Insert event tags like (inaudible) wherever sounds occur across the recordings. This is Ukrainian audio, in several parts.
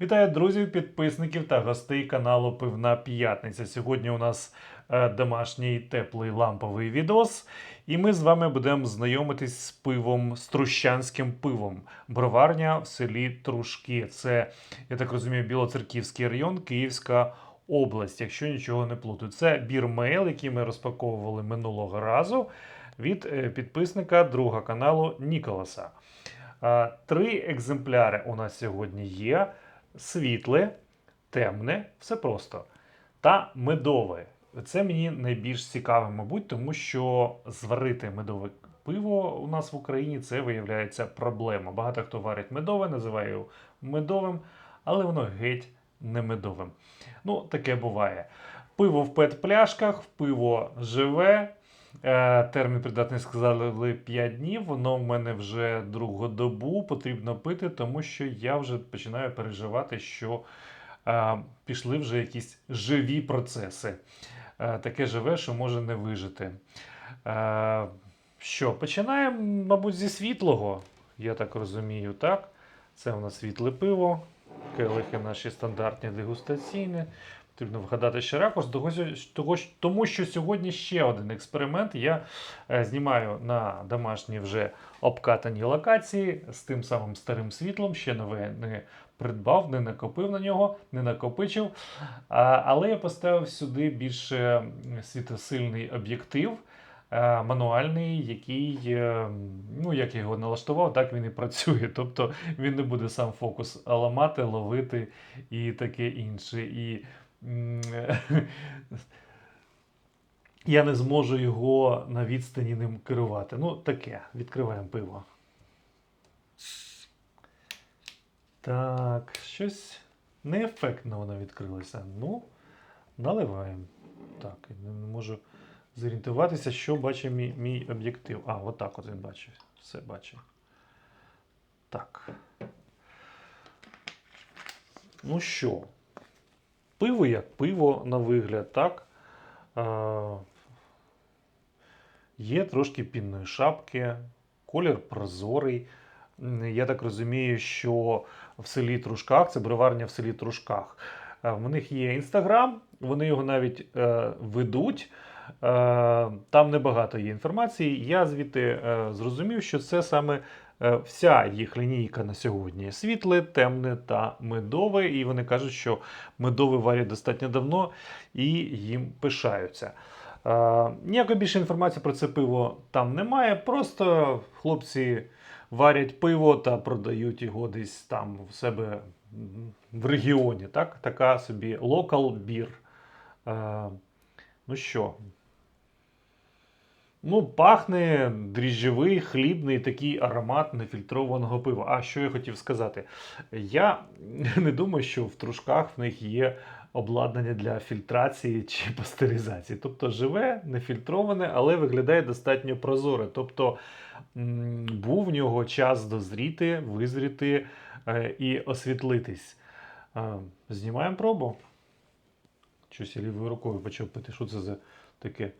Вітаю друзів, підписників та гостей каналу Пивна П'ятниця. Сьогодні у нас е, домашній теплий ламповий відос, і ми з вами будемо знайомитись з пивом, з трущанським пивом. Броварня в селі Трушки. Це, я так розумію, Білоцерківський район, Київська область, якщо нічого не плутаю. Це бірмейл, який ми розпаковували минулого разу від е, підписника друга каналу Ніколаса. Три екземпляри у нас сьогодні є: світле, темне, все просто. Та медове. Це мені найбільш цікаве, мабуть, тому що зварити медове пиво у нас в Україні це виявляється проблема. Багато хто варить медове, називає його медовим, але воно геть не медовим. Ну, таке буває. Пиво в пет-пляшках, пиво живе. Е, Термін придатний сказали 5 днів. Воно в мене вже другу добу потрібно пити, тому що я вже починаю переживати, що е, пішли вже якісь живі процеси. Е, таке живе, що може не вижити. Е, що, починаємо, мабуть, зі світлого, я так розумію, так? Це у нас світле пиво, келихи наші стандартні дегустаційні. Потрібно вгадати ще ракурс, тому що сьогодні ще один експеримент. Я е, знімаю на домашні вже обкатані локації з тим самим старим світлом. Ще нове не придбав, не накопив на нього, не накопичив. Але я поставив сюди більш е, світосильний об'єктив. е, Мануальний, який, е, ну як я його налаштував, так він і працює. (laughs) Тобто він не буде сам фокус ламати, ловити і таке інше. І (laughs) я не зможу його на відстані ним керувати. Ну, таке, відкриваємо пиво. Так, щось неефектно воно відкрилося. Ну, наливаємо. Так, не можу зорієнтуватися, що бачить мій, мій об'єктив. А, отак от він бачить. Все бачить. Так. Ну що, пиво як пиво на вигляд, так? Е, є трошки пінної шапки, колір прозорий. Я так розумію, що в селі Трушках, це броварня в селі Трушках. Е, В них є інстаграм, вони його навіть е, ведуть. Е, там небагато є інформації. Я звідти е, зрозумів, що це саме вся їх лінійка на сьогодні: світле, темне та медове. І вони кажуть, що медове варять достатньо давно і їм пишаються. Е, ніякої більше інформації про це пиво там немає. Просто хлопці варять пиво та продають його десь там в себе в регіоні. Так? Така собі локал бір. Е, ну що? Ну, пахне дріжджовий, хлібний такий аромат нефільтрованого пива. А що я хотів сказати? Я (laughs) не думаю, що в трушках в них є обладнання для фільтрації чи (laughs) пастеризації. Тобто живе, нефільтроване, але виглядає достатньо прозоре. Тобто був в нього час дозріти, визріти е, і освітлитись. Е, Знімаємо пробу. Щось я лівою рукою почав пити. Що це за таке?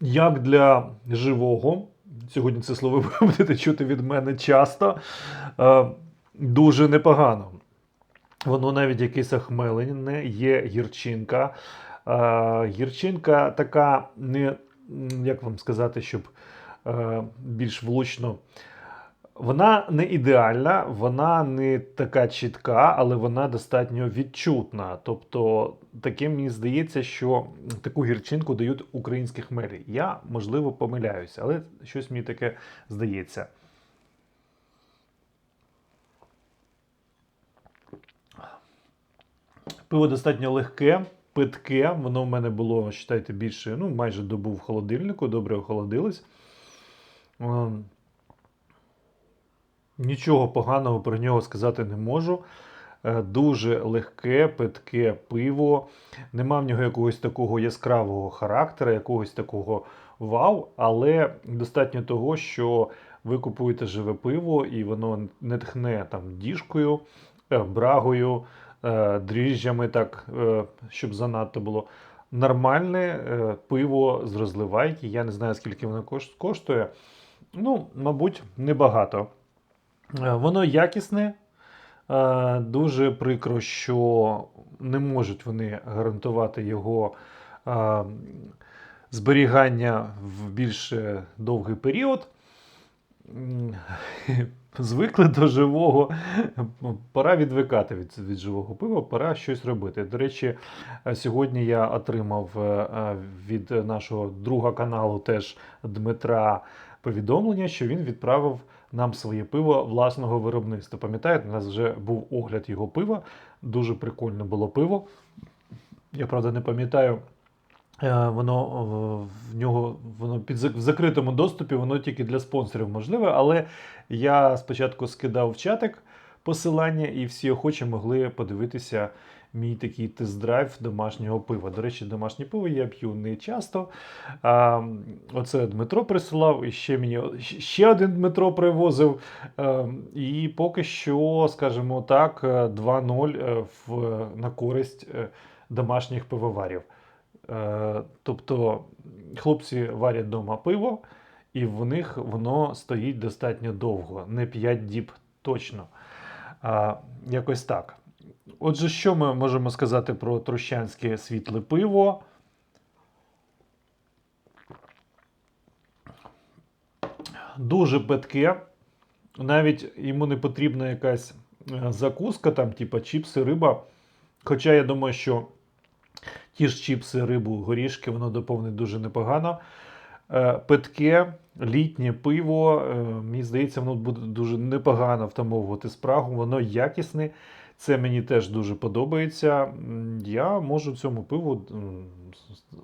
Як для живого, сьогодні це слово (laughs) ви будете чути від мене часто, е, дуже непогано. Воно навіть якесь охмелене, є гірчинка. Е, Гірчинка така, не, як вам сказати, щоб е, більш влучно. Вона не ідеальна, вона не така чітка, але вона достатньо відчутна. Тобто, таке мені здається, що таку гірчинку дають українські хмелі. Я, можливо, помиляюся, але щось мені таке здається. Пиво достатньо легке, питке. Воно в мене було, вважайте, більше, ну, майже добу в холодильнику, добре охолодилось. Нічого поганого про нього сказати не можу. Е, Дуже легке, питке пиво. Нема в нього якогось такого яскравого характеру, якогось такого вау, але достатньо того, що ви купуєте живе пиво, і воно не тхне там діжкою, е, брагою, е, дріжджами, так, щоб занадто було. Нормальне пиво з розливайки. Я не знаю, скільки воно коштує. Ну, мабуть, небагато. Е, Воно якісне. Е, Дуже прикро, що не можуть вони гарантувати його е, зберігання в більш довгий період. (laughs) Звикли до живого. Пора відвикати від, від живого пива, пора щось робити. До речі, сьогодні я отримав від нашого друга каналу теж Дмитра повідомлення, що він відправив нам своє пиво власного виробництва. Пам'ятаєте, у нас вже був огляд його пива. Дуже прикольне було пиво. Я правда не пам'ятаю. е, Воно в нього воно під в закритому доступі, воно тільки для спонсорів можливе. Але я спочатку скидав в чатик посилання, і всі охочі могли подивитися мій такий тест-драйв домашнього пива. До речі, домашнє пиво я п'ю не часто. А, оце Дмитро присилав, і ще мені ще один Дмитро привозив. Е, і поки що, скажімо так, е, 2-0 е, в, на користь е, домашніх пивоварів. Е, тобто хлопці варять вдома пиво, і в них воно стоїть достатньо довго, не 5 діб точно. А, якось так. Отже, що ми можемо сказати про трощанське світле пиво? Дуже питке. Навіть йому не потрібна якась е, закуска, там, типа чіпси, риба. Хоча я думаю, що ті ж чіпси, рибу, горішки, воно доповнить дуже непогано. Е, Питке, літнє пиво, е, мені здається, воно буде дуже непогано втамовувати спрагу, воно якісне. Це мені теж дуже подобається. Я можу цьому пиву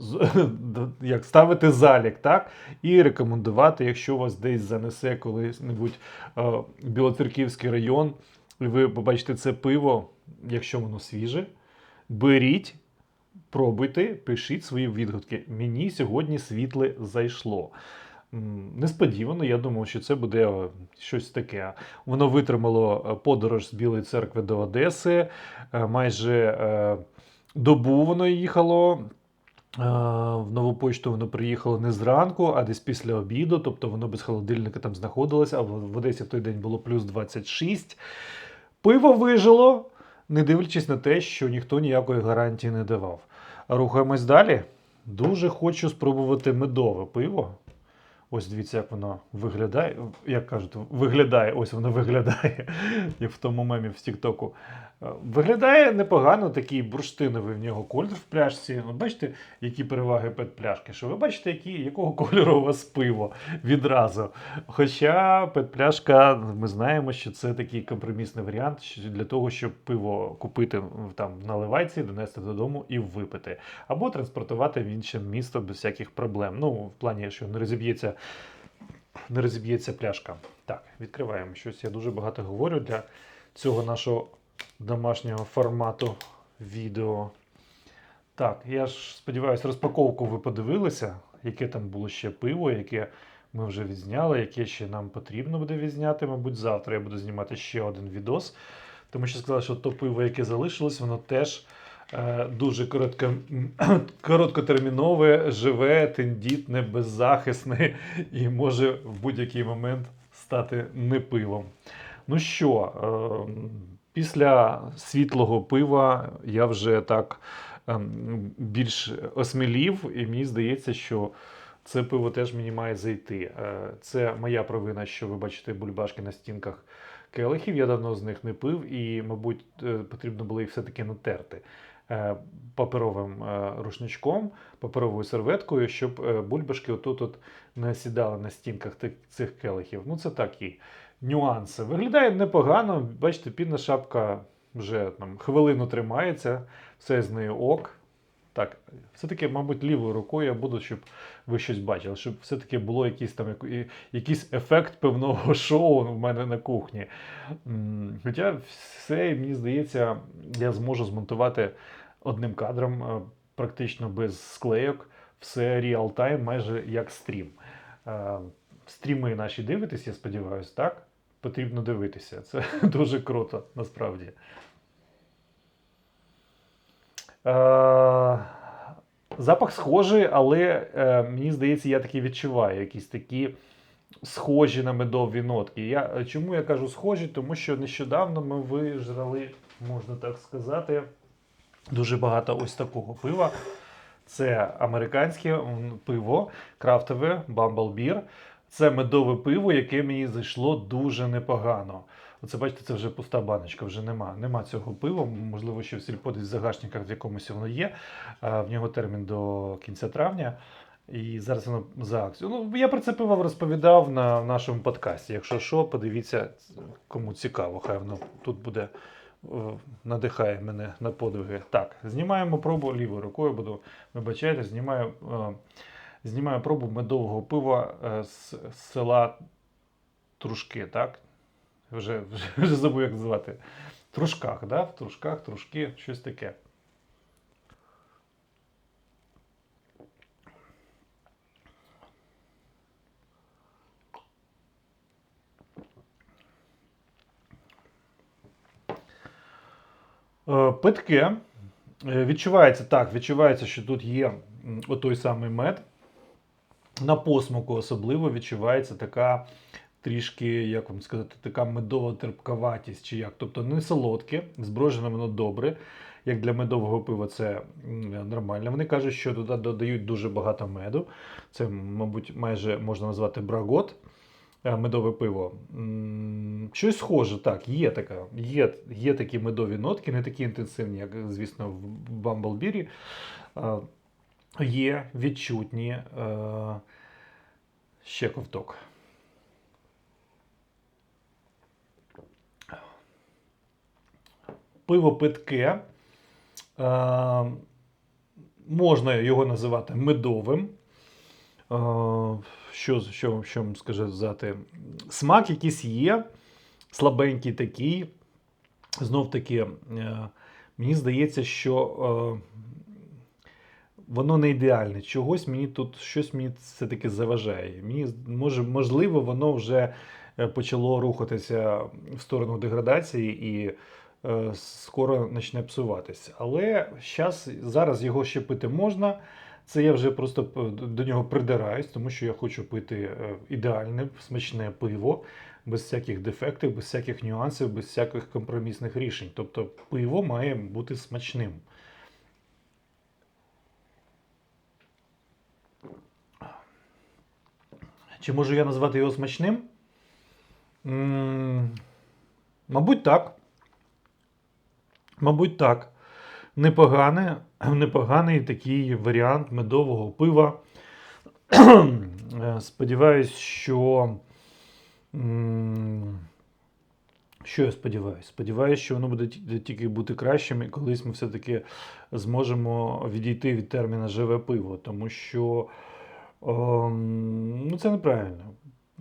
(laughs) як ставити залік, так? І рекомендувати, якщо вас десь занесе колись-небудь е, Білоцерківський район, і ви побачите це пиво, якщо воно свіже, беріть, пробуйте, пишіть свої відгуки. Мені сьогодні світле зайшло. Несподівано, я думав, що це буде е, щось таке. Воно витримало е, подорож з Білої церкви до Одеси. е, Майже добу воно їхало. В нову почту воно приїхало не зранку, а десь після обіду, тобто воно без холодильника там знаходилося, а в Одесі в той день було плюс 26. Пиво вижило, не дивлячись на те, що ніхто ніякої гарантії не давав. Рухаємось далі. Дуже хочу спробувати медове пиво. Ось дивіться, як воно виглядає. Як кажуть, виглядає, ось воно виглядає, (laughs) як в тому мемі в Тіктоку. Е, Виглядає непогано, такий бурштиновий в нього колір в пляшці. От бачите, які переваги пет-пляшки? Що ви бачите, які, якого кольору у вас пиво відразу. Хоча пет-пляшка, ми знаємо, що це такий компромісний варіант для того, щоб пиво купити там в наливайці, донести додому і випити. Або транспортувати в інше місто без всяких проблем. Ну, в плані, що не розіб'ється, не розіб'ється пляшка. Так, відкриваємо щось. Я дуже багато говорю для цього нашого домашнього формату відео. Так, я ж сподіваюся, розпаковку ви подивилися, яке там було ще пиво, яке ми вже відзняли, яке ще нам потрібно буде відзняти. Мабуть, завтра я буду знімати ще один відос. Тому що сказали, що то пиво, яке залишилось, воно теж дуже коротко, (clears throat) короткотермінове, живе, тендітне, беззахисне і може в будь-який момент стати не пивом. Ну що, е, після світлого пива я вже так ем, більш осмілів, і мені здається, що це пиво теж мені має зайти. Е, Це моя провина, що ви бачите бульбашки на стінках келихів. Я давно з них не пив, і, мабуть, е, потрібно було їх все-таки натерти е, паперовим е, рушничком, паперовою серветкою, щоб е, бульбашки отут от не сідали на стінках цих келихів. Ну, це такі нюанси. Виглядає непогано. Бачите, підна шапка вже там хвилину тримається, все з нею ок. Так, все-таки, мабуть, лівою рукою я буду, щоб ви щось бачили, щоб все-таки було якийсь там якийсь ефект певного (laughs) шоу в мене на кухні. Хоча все, мені здається, я зможу змонтувати одним кадром, е, практично без склейок, все реал-тайм, майже як стрім. Е, Стріми наші дивитесь, я сподіваюся, так? Потрібно дивитися. Це (laughs) дуже круто, насправді. Е, запах схожий, але е, мені здається, я таки відчуваю якісь такі схожі на медові нотки. Я, е, чому я кажу схожі? Тому що нещодавно ми вижрали, можна так сказати, дуже багато ось такого пива. Це американське пиво, крафтове Bumble Beer. Це медове пиво, яке мені зайшло дуже непогано. Оце бачите, це вже пуста баночка, вже нема. Нема цього пива. Можливо, ще в сільпо десь в загашниках в якомусь воно є. В нього термін до кінця травня. І зараз воно за акцію. Ну, я про це пиво розповідав на нашому подкасті. Якщо що, подивіться, кому цікаво, хай воно тут буде. е, Надихає мене на подвиги. Так, знімаємо пробу лівою рукою, буду вибачайте, знімаю, е, знімаю пробу медового пива е, з села Трушки, так? Вже, вже, вже забув, як звати. Трушках, да? В Трушках, Трушки, щось таке. Е, Питке. Відчувається так, відчувається, що тут є отой самий мед. На посмаку особливо відчувається така трішки, як вам сказати, така медова терпкаватість чи як. Тобто не солодке, зброжене воно добре. Як для медового пива це нормально. Вони кажуть, що туди додають дуже багато меду. Це, мабуть, майже можна назвати брагот. е, Медове пиво. Щось схоже, так, є така. Є, є такі медові нотки, не такі інтенсивні, як, звісно, в Бамблбірі. Є відчутні е, ще ковток. Пиво питке. Е, можна його називати медовим. Е, що, що, що вам сказати? Смак якийсь є, слабенький такий. Знов таки, е, мені здається, що е, воно не ідеальне. Чогось мені тут щось мені все-таки заважає. Мені може, можливо, воно вже е, почало рухатися в сторону деградації і скоро почне псуватися. Але щас, зараз його ще пити можна. Це я вже просто до нього придираюсь, тому що я хочу пити е, ідеальне, смачне пиво, без всяких дефектів, без всяких нюансів, без всяких компромісних рішень. Тобто пиво має бути смачним. Чи можу я назвати його смачним? М, Мабуть, так. Мабуть, так. Непоганий, непоганий такий варіант медового пива. Сподіваюсь, що. Що я сподіваюся? Сподіваюся, що воно буде тільки бути кращим, і колись ми все-таки зможемо відійти від терміна живе пиво, тому що ем, ну, це неправильно.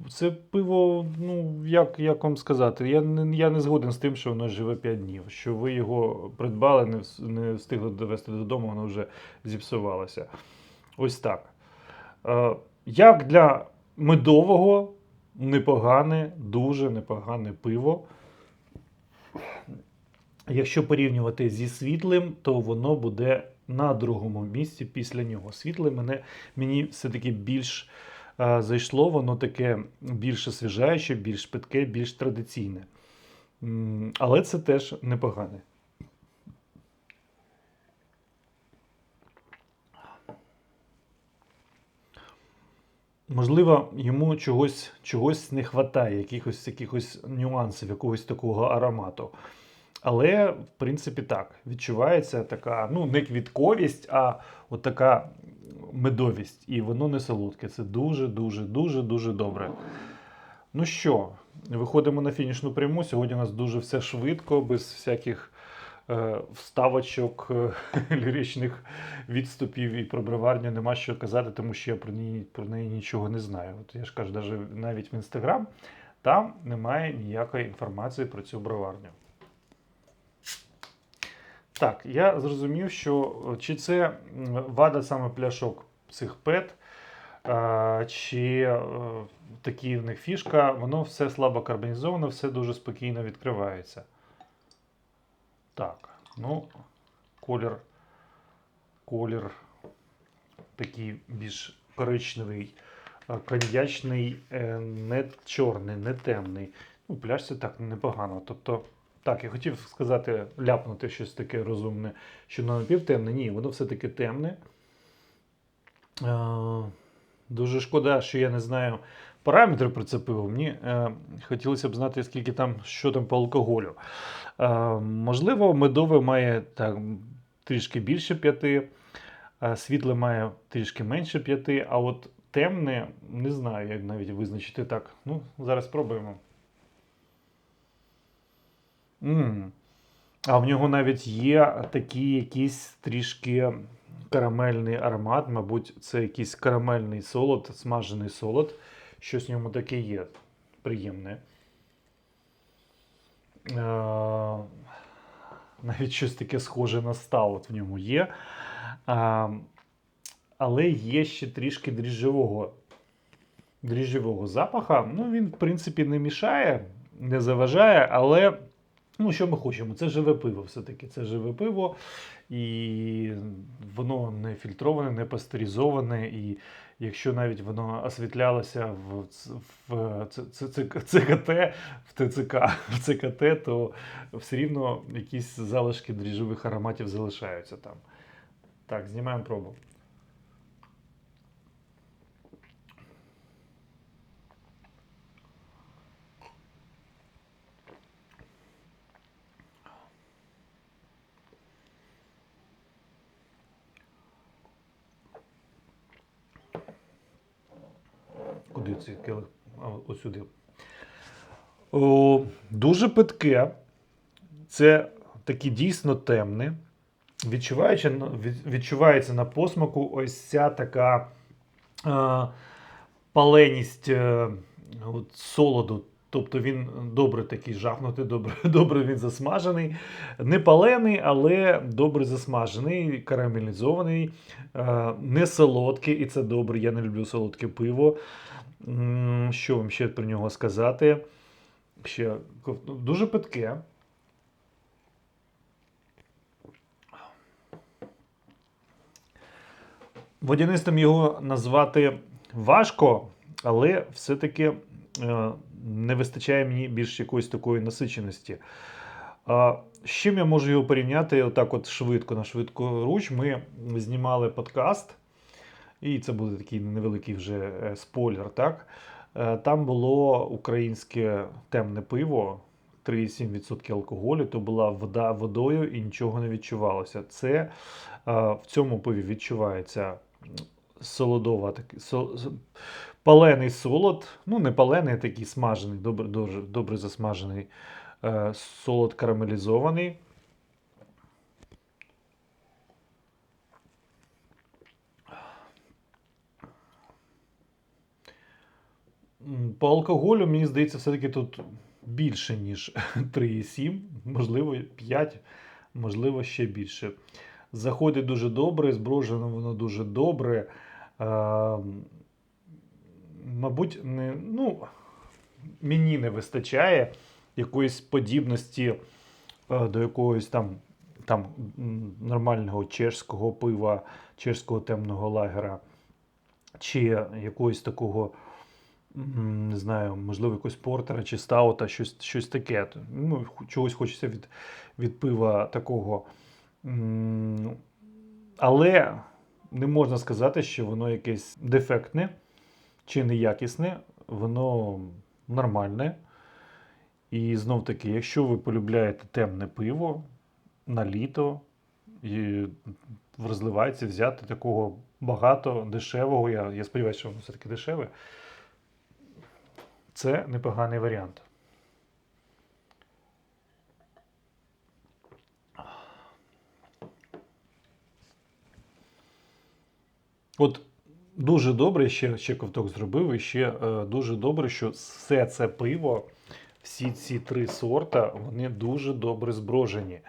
Це пиво, ну як, як вам сказати, я не, я не згоден з тим, що воно живе 5 днів. Що ви його придбали, не, не встигли довести додому, воно вже зіпсувалося. Ось так. Е, як для медового, непогане, дуже непогане пиво. Якщо порівнювати зі світлим, то воно буде на другому місці після нього. Світле мене, мені все-таки більш зайшло, воно таке більш освіжаюче, більш питке, більш традиційне. Але це теж непогане. Можливо, йому чогось, чогось не вистачає, якихось, якихось нюансів, якогось такого аромату. Але, в принципі, так, відчувається така, ну, не квітковість, а от така медовість. І воно не солодке. Це дуже, дуже, дуже, добре. Ну що, виходимо на фінішну пряму. Сьогодні у нас дуже все швидко, без всяких е, вставочок, е, (laughs) ліричних відступів і про броварню нема що казати, тому що я про неї, про неї нічого не знаю. От я ж кажу, навіть в інстаграм там немає ніякої інформації про цю броварню. Так, я зрозумів, що е, чи це вада саме пляшок цих пет, чи е, такі в них фішка, воно все слабо карбонізовано, все дуже спокійно відкривається. Так, ну, колір колір такий більш коричневий, коньячний, е, не чорний, не темний. Ну, пляшці так непогано. Тобто, так, я хотів сказати, ляпнути щось таке розумне, що воно напівтемне. Ні, воно все-таки темне. Е, Дуже шкода, що я не знаю параметри про це пиво. Мені е, хотілося б знати, скільки там, що там по алкоголю. Е, можливо, медове має так, трішки більше п'яти, а світле має трішки менше п'яти, а от темне не знаю, як навіть визначити так. Ну, зараз спробуємо. М А в нього навіть є такий якийсь трішки карамельний аромат. Мабуть, це якийсь карамельний солод, смажений солод. Щось в ньому таке є приємне. Е, Навіть щось таке схоже на стаут в ньому є. А, але є ще трішки дріжджового, дріжджового запаха. Ну, він, в принципі, не мішає, не заважає, але ну, що ми хочемо? Це живе пиво все-таки. Це живе пиво, і воно не фільтроване, не пастеризоване. І якщо навіть воно освітлялося в, в ЦКТ, в ТЦК, в ЦКТ, то все рівно якісь залишки дріжджових ароматів залишаються там. Так, знімаємо пробу. Куди цей келих? Ось сюди. Дуже питке. Це таке дійсно темне. Відчувається на посмаку ось ця така е, паленість е, от, солоду. Тобто він добре такий жахнутий, добре, (laughs) добре він засмажений. Не палений, але добре засмажений, карамелізований, е, не солодкий, і це добре. Я не люблю солодке пиво. Що вам ще про нього сказати? Ще дуже питке. Водянистим його назвати важко, але все-таки е, не вистачає мені більш якоїсь такої насиченості. А, з чим я можу його порівняти отак от швидко, на швидку руч. Ми знімали подкаст, і це буде такий невеликий вже е, спойлер. Так? Е, Там було українське темне пиво, 3,7% алкоголю, то була вода водою і нічого не відчувалося. Це е, в цьому пиві відчувається солодова, сол, палений солод, ну не палений, а такий смажений, добре, дуже, добре засмажений е, солод карамелізований. По алкоголю, мені здається, все-таки тут більше, ніж (laughs) 3,7, можливо, 5, можливо, ще більше. Заходить дуже добре, зброжено воно дуже добре. Е, мабуть, не, ну, мені не вистачає якоїсь подібності е, до якогось там, там нормального чешського пива, чешського темного лагера, чи якогось такого, не знаю, можливо, якогось портера чи стаута, щось, щось таке. Ну, чогось хочеться від, від пива такого. Але не можна сказати, що воно якесь дефектне чи неякісне, воно нормальне. І знов таки, якщо ви полюбляєте темне пиво на літо, і розливається взяти такого багато, дешевого, я, я сподіваюся, що воно все-таки дешеве, це непоганий варіант. От дуже добре, ще, ще ковток зробив, і ще е, дуже добре, що все це пиво, всі ці три сорта, вони дуже добре зброжені.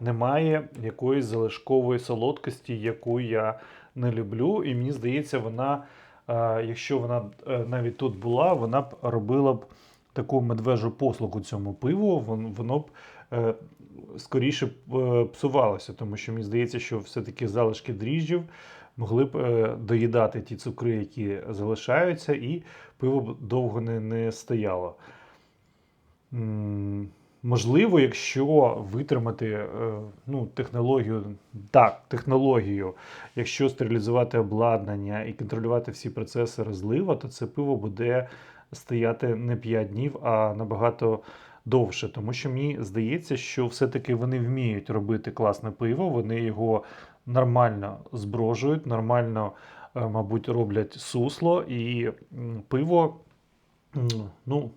Немає якоїсь залишкової солодкості, яку я не люблю. І мені здається, вона, е, якщо вона е, навіть тут була, вона б робила б таку медвежу послугу цьому пиву, вон- воно б е, скоріше е, псувалося, тому що мені здається, що все-таки залишки дріжджів могли б е, доїдати ті цукри, які залишаються, і пиво б довго не, не стояло. Можливо, якщо витримати е, ну, технологію, так, технологію, якщо стерилізувати обладнання і контролювати всі процеси розлива, то це пиво буде стояти не 5 днів, а набагато довше. Тому що мені здається, що все-таки вони вміють робити класне пиво, вони його нормально зброжують, нормально, е, мабуть, роблять сусло і пиво. Ну,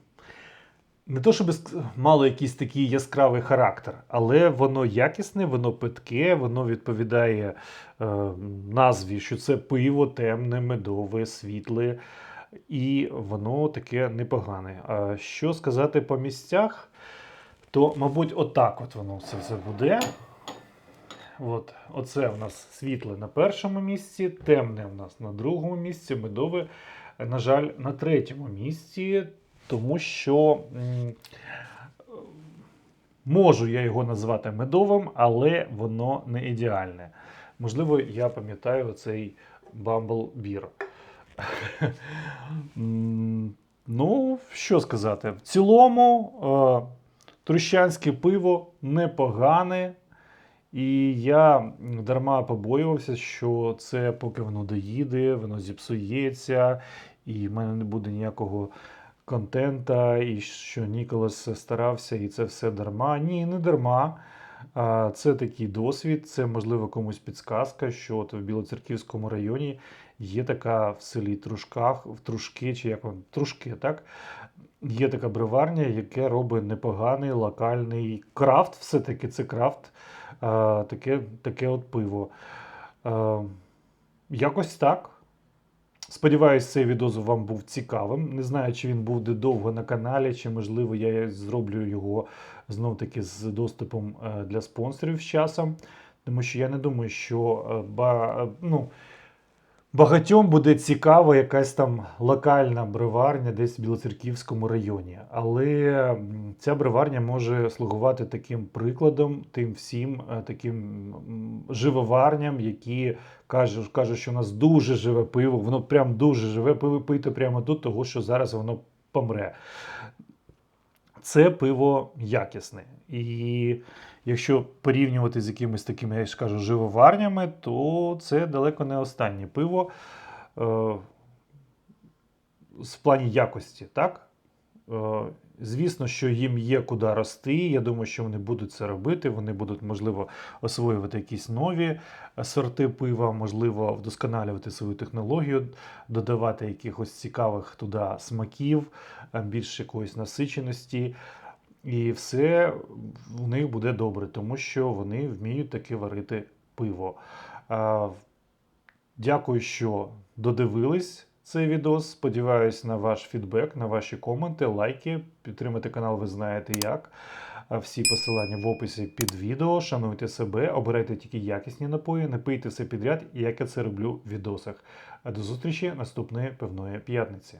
не то, щоб мало якийсь такий яскравий характер, але воно якісне, воно питке, воно відповідає е, назві, що це пиво темне, медове, світле, і воно таке непогане. А що сказати по місцях, то, мабуть, отак от воно все, все буде. От, оце в нас світле на першому місці, темне в нас на другому місці, медове, на жаль, на третьому місці, тому що можу я його назвати медовим, але воно не ідеальне. Можливо, я пам'ятаю цей Bumble (laughs) Beer. Ну, що сказати, в цілому, е, трущанське пиво непогане. І я дарма побоювався, що це поки воно доїде, воно зіпсується, і в мене не буде ніякого контента, і що Ніколас старався, і це все дарма. Ні, не дарма. Це такий досвід, це можливо комусь підсказка, що от в Білоцерківському районі є така в селі Трушках, в Трушки, чи як вам Трушки, так? Є така бриварня, яке робить непоганий локальний крафт, все-таки це крафт, таке, таке от пиво. А, якось так. Сподіваюсь, цей відео вам був цікавим. Не знаю, чи він буде довго на каналі, чи можливо я зроблю його знов таки з доступом е, для спонсорів з часом. Тому що я не думаю, що е, ба, е, ну, багатьом буде цікава якась там локальна бриварня десь в Білоцерківському районі. Але ця бриварня може слугувати таким прикладом, тим всім е, таким живоварням, які кажуть, кажуть, що у нас дуже живе пиво, воно прям дуже живе пиво пийте прямо тут, того що зараз воно помре. Це пиво якісне. І якщо порівнювати з якимись такими, я ж кажу, живоварнями, то це далеко не останнє пиво е, з плані якості, так? Е, Звісно, що їм є куди рости. Я думаю, що вони будуть це робити. Вони будуть, можливо, освоювати якісь нові е, сорти пива, можливо, вдосконалювати свою технологію, додавати якихось цікавих туди смаків, е, більш якоїсь насиченості. І все в них буде добре, тому що вони вміють таки варити пиво. Дякую, що додивились цей відос. Сподіваюсь на ваш фідбек, на ваші коменти, лайки. Підтримати канал, ви знаєте як. Всі посилання в описі під відео. Шануйте себе, обирайте тільки якісні напої, не пийте все підряд, як я це роблю в відосах. До зустрічі наступної певної п'ятниці.